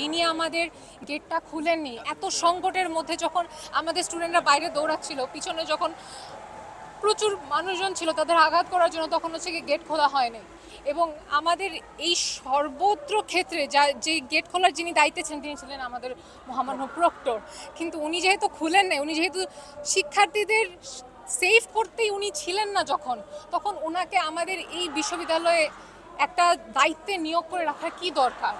যিনি আমাদের গেটটা খুলেননি, এত সংকটের মধ্যে যখন আমাদের স্টুডেন্টরা বাইরে দৌড়াচ্ছিল, পিছনে যখন প্রচুর মানুষজন ছিল তাদের আঘাত করার জন্য তখন হচ্ছে গেট খোলা হয়নি। এবং আমাদের এই সর্বত্র ক্ষেত্রে যা, যে গেট খোলার যিনি দায়িত্বে ছিলেন, তিনি ছিলেন আমাদের মহামান্য প্রক্টর। কিন্তু উনি যেহেতু খুলেন নাই, উনি যেহেতু শিক্ষার্থীদের সেভ করতেই উনি ছিলেন না যখন, তখন ওনাকে আমাদের এই বিশ্ববিদ্যালয়ে একটা দায়িত্বে নিয়োগ করে রাখার কি দরকার?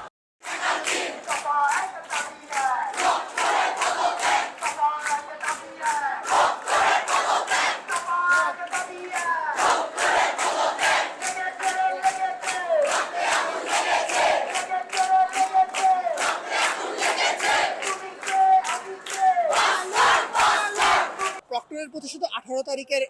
প্রক্টরের প্রতি শুধু আঠারো তারিখের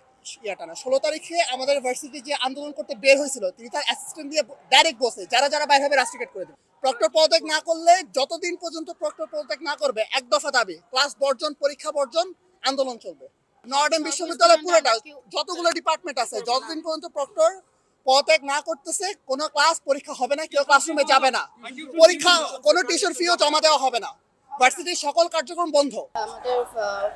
ইয়েটা না ষোলো তারিখে আমাদের ভার্সিটি যে আন্দোলন করতে বের হয়েছিল তিনি তার অ্যাসিস্ট্যান্ট দিয়ে ডাইরেক্ট বসে যারা যারা বাইরে হবে রাস্টিকেট করে দেবে। প্রক্টর পদত্যাগ না করলে যতদিন পর্যন্ত প্রক্টর পদত্যাগ না করবে এক দফা দাবি ক্লাস বর্জন পরীক্ষা বর্জন আন্দোলন চলবে। নর্ডেন বিশ্ববিদ্যালয় পুরোটা যতগুলো ডিপার্টমেন্ট আছে যতদিন পর্যন্ত প্রক্টর পদত্যাগ না করতেছে কোনো ক্লাস পরীক্ষা হবে না কেউ ক্লাসরুমে যাবে না। পরীক্ষা কোনো টিউশন ফিও জমা দেওয়া হবে না। ভার্সিটির সকল কার্যক্রম বন্ধ। আমাদের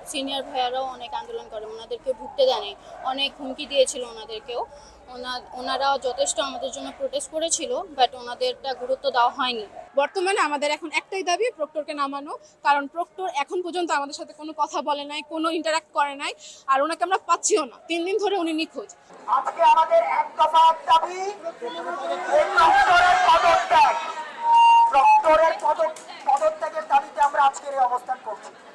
সিনিয়র ভাইয়ারাও অনেক আন্দোলন করে ওনাদেরকে ঢুকতে দেয়নি। অনেক হুমকি দিয়েছিল ওনাদেরকেও। ওনা- ওনারা যথেষ্ট আমাদের জন্য প্রোটেস্ট করেছিল বাট ওনাদেরটা গুরুত্ব দেওয়া হয়নি। বর্তমানে আমাদের এখন একটাই দাবি প্রক্টরকে নামানো। কারণ প্রক্টর এখন পর্যন্ত আমাদের সাথে কোনো কথা বলে নাই কোনো ইন্টারাক্ট করে নাই আর ওনাকে আমরা পাচ্ছিও না। তিন দিন ধরে উনি নিখোঁজ। আজকে আমাদের এক দফা দাবি প্রক্টরের পদত্যাগ প্রক্টরের পদ- পদত্যাগের দাবিতে আমরা আজকের এই অবস্থান করছি।